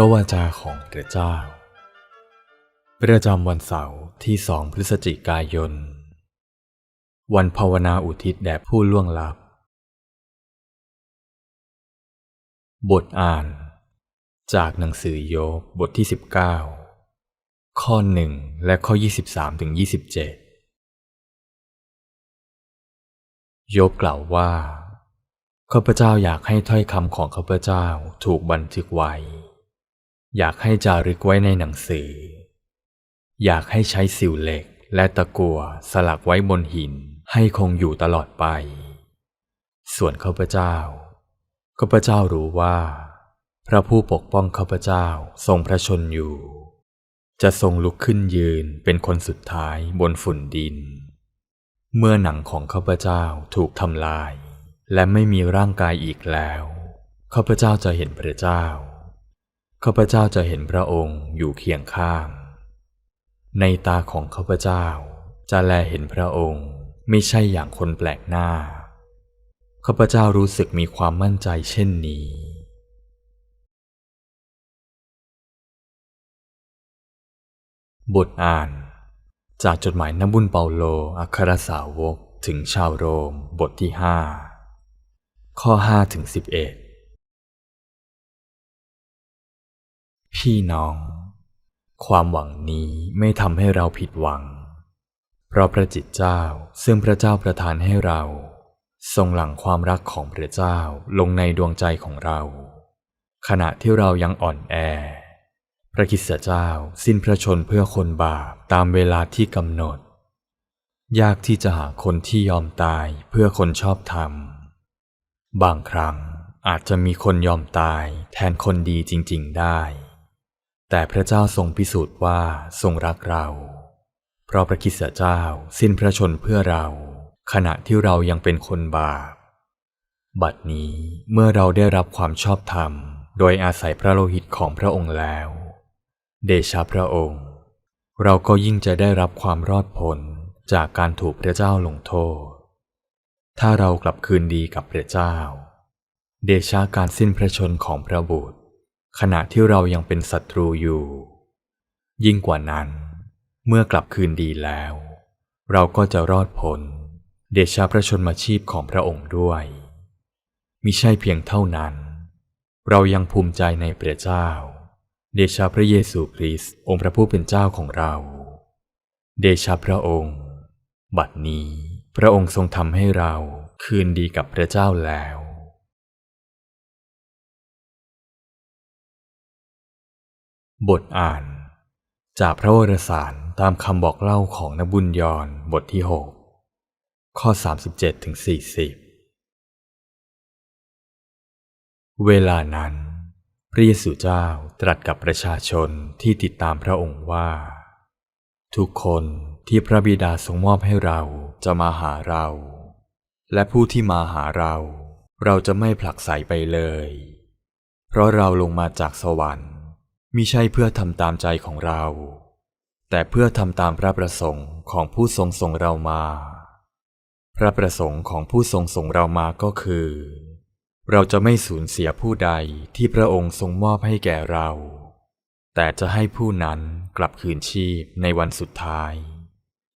พระวาจาของพระเจ้า ประจำวันเสาร์ที่สองพฤศจิกายน วันภาวนาอุทิศแด่ผู้ล่วงลับ บทอ่าน จากหนังสือโยบบทที่ 19 ข้อ1และข้อ 23ถึง27 โยบกล่าวว่าข้าพเจ้าอยากให้ถ้อยคำของข้าพเจ้าถูกบันทึกไว้ อยากให้จารึกไว้ในหนังสือ อยากให้ใช้สิวเหล็กและตะกัวสลักไว้บนหินให้คงอยู่ตลอดไป ส่วนข้าพเจ้าข้าพเจ้ารู้ว่า พระผู้ปกป้องข้าพเจ้าทรงพระชนอยู่ จะทรงลุกขึ้นยืนเป็นคนสุดท้ายบนฝุ่นดิน เมื่อหนังของข้าพเจ้าถูกทำลาย และไม่มีร่างกายอีกแล้วข้าพเจ้าจะเห็นพระเจ้า ข้าพเจ้าจะเห็นพระองค์อยู่เคียงข้าง ในตาของข้าพเจ้าจะแลเห็นพระองค์ไม่ใช่อย่างคนแปลกหน้า ข้าพเจ้ารู้สึกมีความมั่นใจเช่นนี้ บทอ่าน จากจดหมายนบุญเปาโลอัครสาวกถึงชาวโรมบทที่ห้าข้อ5ถึง11 พี่น้อง ความหวังนี้ไม่ทำให้เราผิดหวัง เพราะพระจิตเจ้าซึ่งพระเจ้าประทานให้เรา ทรงหลั่งความรักของพระเจ้าลงในดวงใจของเรา ขณะที่เรายังอ่อนแอ พระคริสตเจ้าสิ้นพระชนเพื่อคนบาปตามเวลาที่กำหนด ยากที่จะหาคนที่ยอมตายเพื่อคนชอบธรรม บางครั้งอาจจะมีคนยอมตายแทนคนดีจริง ๆ ได้ แต่พระเจ้าทรงพิสูจน์ว่าทรงรักเรา เพราะพระคริสเจ้าสิ้นพระชนเพื่อเรา ขณะที่เรายังเป็นคนบาป บัดนี้เมื่อเราได้รับความชอบธรรม โดยอาศัยพระโลหิตของพระองค์แล้ว เดชะพระองค์ เราก็ยิ่งจะได้รับความรอดพ้นจากการถูกพระเจ้าลงโทษ ถ้าเรากลับคืนดีกับพระเจ้า เดชะการสิ้นพระชนของพระบุตร ขณะที่เรายังเป็นศัตรูอยู่ ยิ่งกว่านั้น เมื่อกลับคืนดีแล้ว เราก็จะรอดพ้นเดชะพระชนมาชีพของพระองค์ด้วยมิใช่เพียงเท่านั้น เรายังภูมิใจในพระเจ้า เดชะพระเยซูคริสต์องค์พระผู้เป็นเจ้าของเรา เดชะพระองค์ บัดนี้พระองค์ทรงทำให้เราคืนดีกับพระเจ้าแล้ว บทอ่าน จากพระวรสารตามคำบอกเล่าของนบุญยอนบทที่ 6 ข้อ 37ถึง40 เวลานั้น พระเยซูเจ้าตรัสกับประชาชนที่ติดตามพระองค์ว่า ทุกคนที่พระบิดาทรงมอบให้เราจะมาหาเรา และผู้ที่มาหาเรา เราจะไม่ผลักไสไปเลย เพราะเราลงมาจากสวรรค์ มิใช่เพื่อทำตามใจของเรา แต่เพื่อทำตามพระประสงค์ของผู้ทรงส่งเรามา พระประสงค์ของผู้ทรงส่งเรามาก็คือ เราจะไม่สูญเสียผู้ใดที่พระองค์ทรงมอบให้แก่เรา แต่จะให้ผู้นั้นกลับคืนชีพในวันสุดท้าย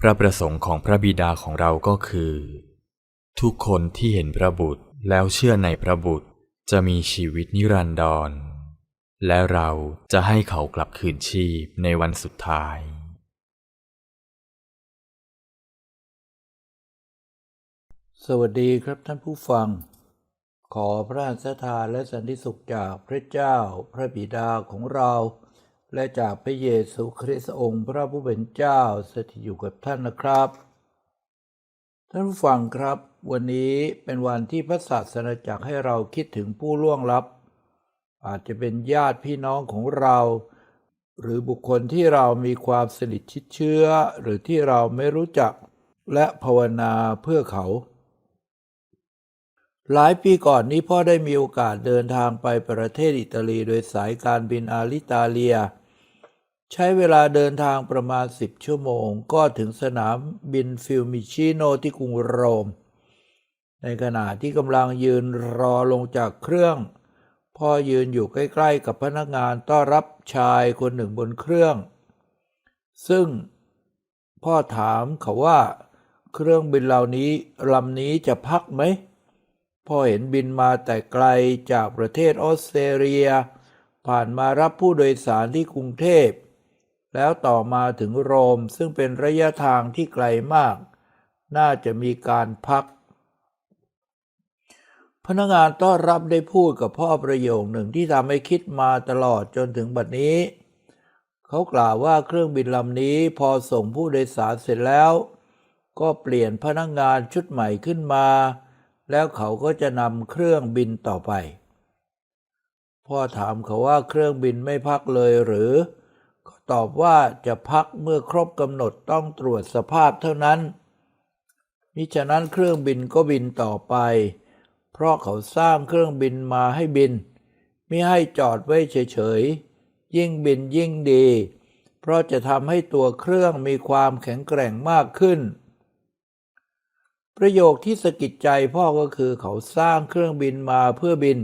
พระประสงค์ของพระบิดาของเราก็คือ ทุกคนที่เห็นพระบุตรแล้วเชื่อในพระบุตรจะมีชีวิตนิรันดร และเราจะให้เขากลับคืนชีพในวันสุดท้ายสวัสดีครับท่านผู้ฟัง ขอพระสถานและสันติสุขจากพระเจ้าพระบิดาของเรา และจากพระเยซูคริสต์องค์พระผู้เป็นเจ้าสถิตอยู่กับท่านนะครับ ท่านผู้ฟังครับ วันนี้เป็นวันที่พระศาสนาจักรให้เราคิดถึงผู้ล่วงลับ อาจจะเป็นญาติพี่น้องของเรา หรือบุคคลที่เรามีความสนิทชิดเชื้อ หรือที่เราไม่รู้จัก และภาวนาเพื่อเขา หลายปีก่อนนี้พ่อได้มีโอกาสเดินทางไปประเทศอิตาลีโดยสายการบินอาลิตาเลีย ใช้เวลาเดินทางประมาณ 10 ชั่วโมง ก็ถึงสนามบินฟิลมิชิโนที่กรุงโรม ในขณะที่กำลังยืนรอลงจากเครื่อง พ่อยืนอยู่ใกล้ๆกับพนักงานต้อนรับชายคนหนึ่งบนเครื่อง ซึ่งพ่อถามเขาว่า เครื่องบินเหล่านี้ลำนี้จะพักไหมพ่อเห็นบินมาแต่ไกลจากประเทศออสเตรเลีย ผ่านมารับผู้โดยสารที่กรุงเทพ แล้วต่อมาถึงโรมซึ่งเป็นระยะทางที่ไกลมาก น่าจะมีการพัก พนักงานต้อนรับได้พูดกับพ่อประโยคหนึ่งที่ทำให้คิดมาตลอดจนถึงบัดนี้ เขากล่าวว่าเครื่องบินลำนี้พอส่งผู้โดยสารเสร็จแล้ว ก็เปลี่ยนพนักงานชุดใหม่ขึ้นมา แล้วเขาก็จะนำเครื่องบินต่อไป พ่อถามเขาว่าเครื่องบินไม่พักเลยหรือเขาตอบว่าจะพักเมื่อครบกำหนดต้องตรวจสภาพเท่านั้นมิฉะนั้นเครื่องบินก็บินต่อไป เพราะเขาสร้างเครื่องบินมาให้บิน ไม่ให้จอดไว้เฉยๆ ยิ่งบินยิ่งดี เพราะจะทำให้ตัวเครื่องมีความแข็งแกร่งมากขึ้น ประโยคที่สะกิดใจพ่อก็คือเขาสร้างเครื่องบินมาเพื่อบิน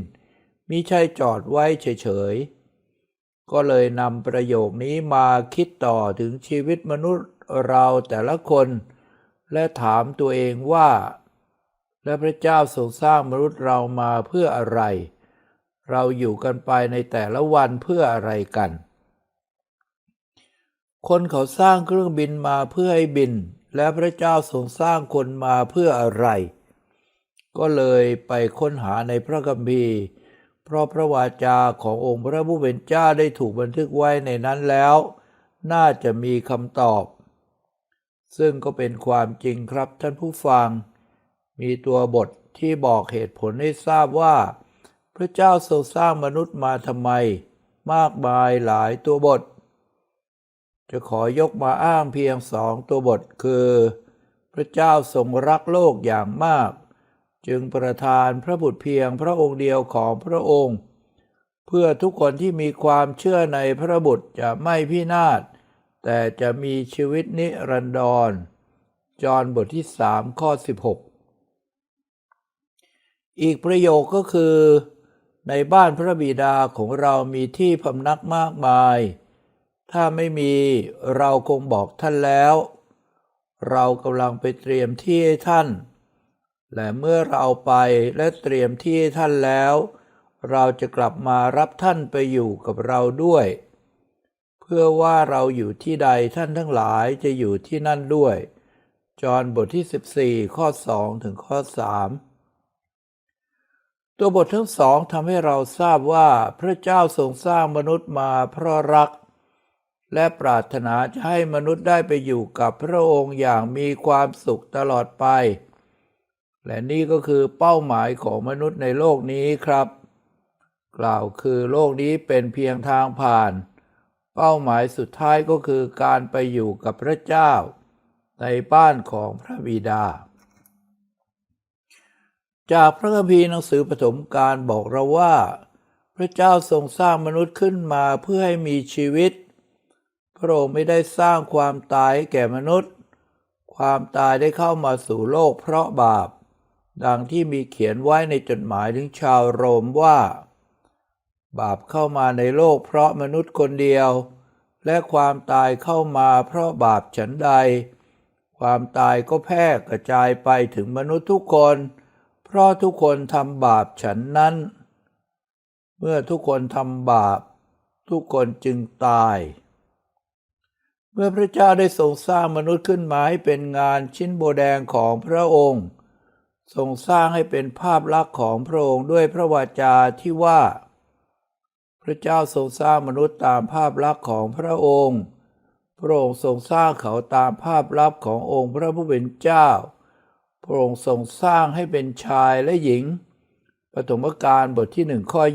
มิใช่จอดไว้เฉยๆ ก็เลยนำประโยคนี้มาคิดต่อถึงชีวิตมนุษย์เราแต่ละคน และถามตัวเองว่า และพระเจ้าทรงสร้างมนุษย์เรามาเพื่ออะไร เราอยู่กันไปในแต่ละวันเพื่ออะไรกัน คนเขาสร้างเครื่องบินมาเพื่อให้บิน และพระเจ้าทรงสร้างคนมาเพื่ออะไร ก็เลยไปค้นหาในพระคัมภีร์ เพราะพระวาจาขององค์พระผู้เป็นเจ้าได้ถูกบันทึกไว้ในนั้นแล้ว น่าจะมีคำตอบ ซึ่งก็เป็นความจริงครับท่านผู้ฟัง มีตัวบทที่บอกเหตุผลให้ทราบว่า พระเจ้าทรงสร้างมนุษย์มาทำไม มากมายหลายตัวบท จะขอยกมาอ้างเพียงสองตัวบทคือ พระเจ้าทรงรักโลกอย่างมาก จึงประทานพระบุตรเพียงพระองค์เดียวของพระองค์ เพื่อทุกคนที่มีความเชื่อในพระบุตรจะไม่พินาศแต่จะมีชีวิตนิรันดร จอห์นบทที่สามข้อ 16 อีกประโยคก็คือ ในบ้านพระบิดาของเรามีที่พำนักมากมาย ถ้าไม่มีเราคงบอกท่านแล้ว เรากำลังไปเตรียมที่ให้ท่าน และเมื่อเราไปและเตรียมที่ให้ท่านแล้ว เราจะกลับมารับท่านไปอยู่กับเราด้วย เพื่อว่าเราอยู่ที่ใดท่านทั้งหลายจะอยู่ที่นั่นด้วย จอห์นบทที่ 14 ข้อ 2 ถึงข้อ 3 ตัวบททั้งสองทำให้เราทราบว่าพระเจ้าทรงสร้างมนุษย์มาเพราะรัก และปรารถนาจะให้มนุษย์ได้ไปอยู่กับพระองค์อย่างมีความสุขตลอดไป และนี่ก็คือเป้าหมายของมนุษย์ในโลกนี้ครับ กล่าวคือโลกนี้เป็นเพียงทางผ่าน เป้าหมายสุดท้ายก็คือการไปอยู่กับพระเจ้า ในบ้านของพระบิดา จากพระคัมภีร์หนังสือปฐมกาลบอกเราว่า พระเจ้าทรงสร้างมนุษย์ขึ้นมาเพื่อให้มีชีวิต พระองค์ไม่ได้สร้างความตายแก่มนุษย์ ความตายได้เข้ามาสู่โลกเพราะบาป ดังที่มีเขียนไว้ในจดหมายถึงชาวโรมว่า บาปเข้ามาในโลกเพราะมนุษย์คนเดียว และความตายเข้ามาเพราะบาปฉันใด ความตายก็แพร่กระจายไปถึงมนุษย์ทุกคน เพราะทุกคนทำบาปฉันนั้น เมื่อทุกคนทำบาป ทุกคนจึงตาย เมื่อพระเจ้าได้ทรงสร้างมนุษย์ขึ้นมาให้เป็นงานชิ้นโบแดงของพระองค์ ทรงสร้างให้เป็นภาพลักษณ์ของพระองค์ด้วยพระวาจาที่ว่า พระเจ้าทรงสร้างมนุษย์ตามภาพลักษณ์ของพระองค์ พระองค์ทรงสร้างเขาตามภาพลักษณ์ขององค์พระผู้เป็นเจ้า พระองค์ทรงสร้างให้เป็นชายและหญิง ปฐมกาลบทที่หนึ่งข้อ 27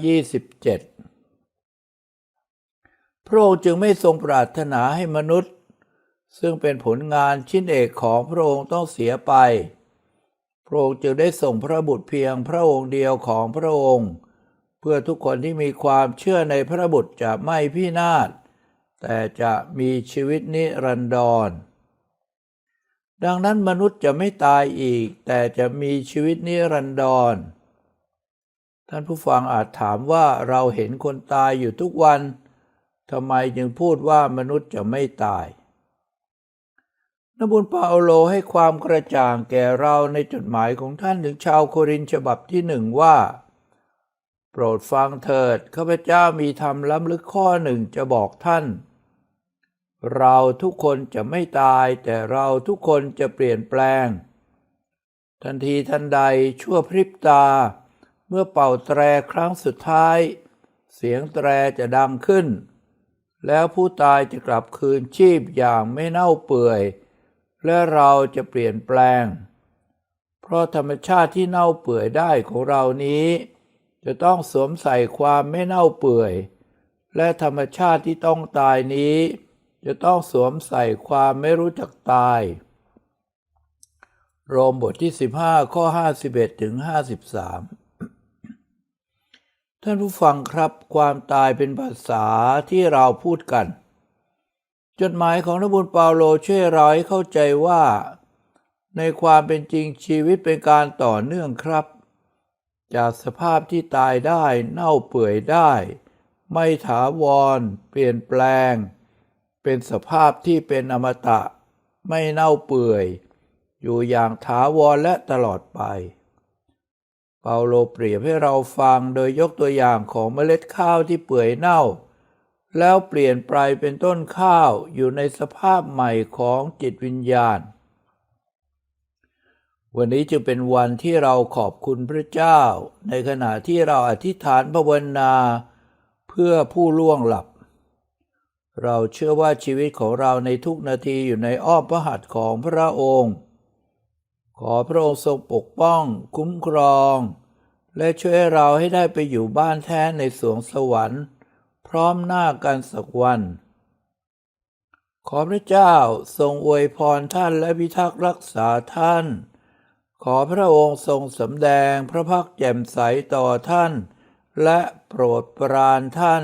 พระองค์จึงไม่ทรงปรารถนาให้มนุษย์ ซึ่งเป็นผลงานชิ้นเอกของพระองค์ต้องเสียไป พระองค์จึงได้ส่งพระบุตรเพียงพระองค์เดียวของพระองค์ เพื่อทุกคนที่มีความเชื่อในพระบุตรจะไม่พินาศแต่จะมีชีวิตนิรันดร ดังนั้นมนุษย์จะไม่ตายอีก แต่จะมีชีวิตนิรันดร ท่านผู้ฟังอาจถามว่าเราเห็นคนตายอยู่ทุกวันทำไมจึงพูดว่ามนุษย์จะไม่ตายนบุญปาโลให้ความกระจ่างแก่เราในจดหมายของท่านถึงชาวโครินธ์ฉบับที่หนึ่งว่า โปรดฟังเถิดข้าพเจ้ามีธรรมล้ำลึกข้อหนึ่งจะบอกท่าน เราทุกคนจะไม่ตายแต่เราทุกคนจะเปลี่ยนแปลง ทันทีทันใดชั่วพริบตา เมื่อเป่าแตรครั้งสุดท้าย เสียงแตรจะดังขึ้น แล้วผู้ตายจะกลับคืนชีพอย่างไม่เน่าเปื่อย และเราจะเปลี่ยนแปลง เพราะธรรมชาติที่เน่าเปื่อยได้ของเรานี้ จะต้องสวมใส่ความไม่เน่าเปื่อย และธรรมชาติที่ต้องตายนี้ จะต้องสวมใส่ความไม่รู้จักตาย โรมบทที่ 15 ข้อ 51 ถึง 53 ท่านผู้ฟังครับความตายเป็นภาษาที่เราพูดกัน จดหมายของนบุญเปาโลช่วยเราให้เข้าใจว่า ในความเป็นจริงชีวิตเป็นการต่อเนื่องครับ จากสภาพที่ตายได้เน่าเปื่อยได้ ไม่ถาวร เปลี่ยนแปลง เป็นสภาพที่เป็นอมตะ ไม่เน่าเปื่อย อยู่อย่างถาวรและตลอดไป เปาโลเปรียบให้เราฟังโดยยกตัวอย่างของเมล็ดข้าวที่เปื่อยเน่า แล้วเปลี่ยนไปเป็นต้นข้าวอยู่ในสภาพใหม่ของจิตวิญญาณ วันนี้จึงเป็นวันที่เราขอบคุณพระเจ้า ในขณะที่เราอธิษฐานภาวนา เพื่อผู้ล่วงหลับ เราเชื่อว่าชีวิตของเราในทุกนาทีอยู่ในอ้อมพระหัตถ์ของพระองค์ ขอพระองค์ทรงปกป้อง คุ้มครอง และช่วยเราให้ได้ไปอยู่บ้านแท้ในสวงสวรรค์ พร้อมหน้ากันสักวัน ขอพระเจ้าทรงอวยพรท่านและพิทักษ์รักษาท่าน ขอพระองค์ทรงสำแดงพระพักแจ่มใสต่อท่าน และโปรดปรานท่าน